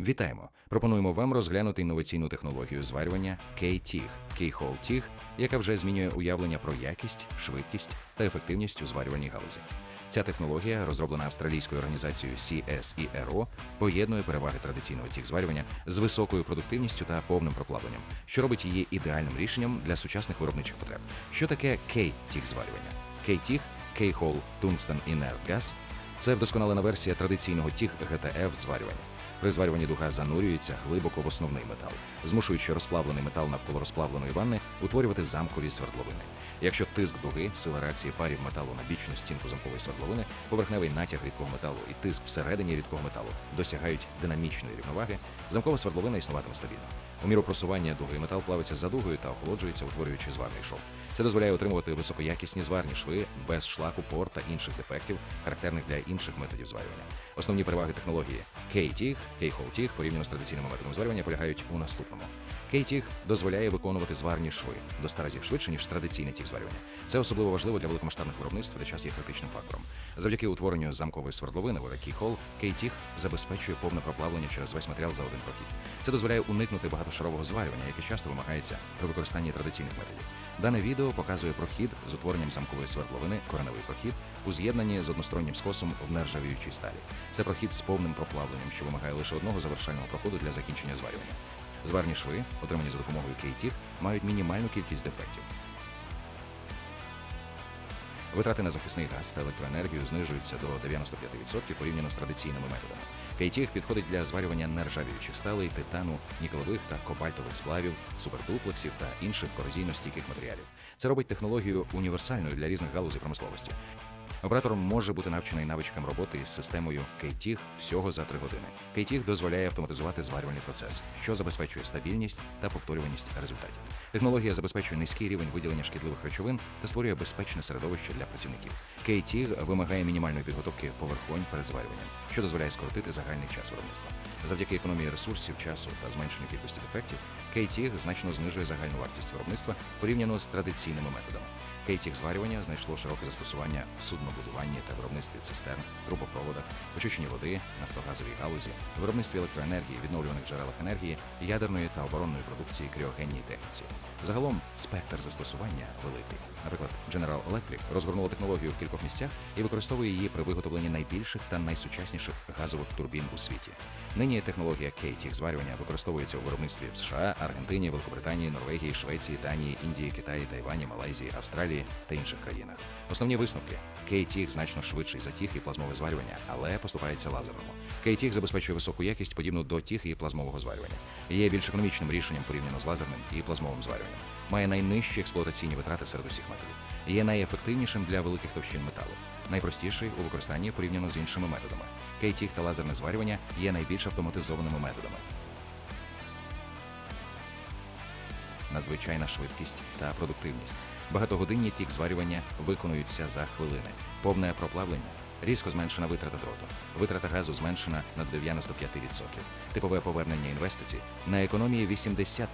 Вітаємо! Пропонуємо вам розглянути інноваційну технологію зварювання K-TIG, Keyhole TIG, яка вже змінює уявлення про якість, швидкість та ефективність у зварювальній галузі. Ця технологія, розроблена австралійською організацією CSIRO, поєднує переваги традиційного тіг зварювання з високою продуктивністю та повним проплавленням, що робить її ідеальним рішенням для сучасних виробничих потреб. Що таке K-TIG зварювання? K-TIG – Keyhole Tungsten Inert Gas – це вдосконалена версія традиційного тіг GTF зварювання. При зварюванні дуга занурюється глибоко в основний метал, змушуючи розплавлений метал навколо розплавленої ванни утворювати замкові свердловини. Якщо тиск дуги, сила реакції парів металу на бічну стінку замкової свердловини, поверхневий натяг рідкого металу і тиск всередині рідкого металу досягають динамічної рівноваги, замкова свердловина існуватиме стабільно. У міру просування дуги метал плавиться за дугою та охолоджується, утворюючи зварний шов. Це дозволяє отримувати високоякісні зварні шви без шлаку, пор та інших дефектів, характерних для інших методів зварювання. Основні переваги технології K-TIG, Keyhole TIG порівняно з традиційними методами зварювання полягають у наступному. K-TIG дозволяє виконувати зварні шви до ста разів швидше, ніж традиційний тіг зварювання. Це особливо важливо для великомасштабних виробництв, де час є критичним фактором. Завдяки утворенню замкової свердловини в Keyhole, K-TIG забезпечує повне проплавлення через весь матеріал за один прохід. Це дозволяє уникнути багатошарового зварювання, яке часто вимагається при використанні традиційних методів. Дане відео показує прохід з утворенням замкової свердловини, кореневий прохід, у з'єднанні з одностороннім скосом в нержавіючій сталі. Це прохід з повним проплавленням, що вимагає лише одного завершального проходу для закінчення зварювання. Зварні шви, отримані за допомогою KTIG, мають мінімальну кількість дефектів. Витрати на захисний газ та електроенергію знижуються до 95% порівняно з традиційними методами. Кейтіг підходить для зварювання нержавіючих сталей, титану, ніколових та кобальтових сплавів, супердуплексів та інших корозійно стійких матеріалів. Це робить технологію універсальною для різних галузей промисловості. Оператор може бути навчений навичкам роботи із системою KTIG всього за 3 години. KTIG дозволяє автоматизувати зварювальний процес, що забезпечує стабільність та повторюваність результатів. Технологія забезпечує низький рівень виділення шкідливих речовин та створює безпечне середовище для працівників. KTIG вимагає мінімальної підготовки поверхонь перед зварюванням, що дозволяє скоротити загальний час виробництва. Завдяки економії ресурсів, часу та зменшеній кількості дефектів, KTIG значно знижує загальну вартість виробництва порівняно з традиційними методами. Кейтік зварювання знайшло широке застосування в суднобудуванні та виробництві цистерн, трубопроводах, очищенні води, нафтогазовій галузі, виробництві електроенергії, відновлюваних джерелах енергії, ядерної та оборонної продукції, кріогенній техніці. Загалом спектр застосування великий. Наприклад, General Electric розгорнула технологію в кількох місцях і використовує її при виготовленні найбільших та найсучасніших газових турбін у світі. Нині технологія кейтік зварювання використовується у виробництві в США, Аргентині, Великобританії, Норвегії, Швеції, Данії, Індії, Китаї, Тайвані, Малайзії, Австралії та інших країнах. Основні висновки: Кейтіг значно швидший за тіг і плазмове зварювання, але поступається лазерному. Кейтіг забезпечує високу якість, подібну до тіг і плазмового зварювання. Є більш економічним рішенням порівняно з лазерним і плазмовим зварюванням. Має найнижчі експлуатаційні витрати серед усіх методів. Є найефективнішим для великих товщин металу. Найпростіший у використанні порівняно з іншими методами. Кейтіг та лазерне зварювання є найбільш автоматизованими методами. надзвичайна швидкість та продуктивність. Багатогодинні тік зварювання виконуються за хвилини. Повне проплавлення, різко зменшена витрата дроту, витрата газу зменшена на 95%. Типове повернення інвестицій на економії 85%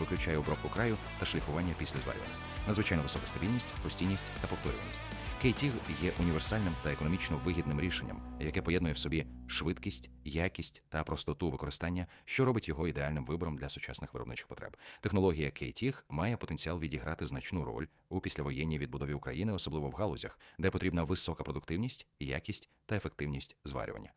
виключає обробку краю та шліфування після зварювання. Надзвичайно висока стабільність, постійність та повторюваність. Кейтіг є універсальним та економічно вигідним рішенням, яке поєднує в собі швидкість, якість та простоту використання, що робить його ідеальним вибором для сучасних виробничих потреб. Технологія Кейтіг має потенціал відіграти значну роль у післявоєнній відбудові України, особливо в галузях, де потрібна висока продуктивність, якість та ефективність зварювання.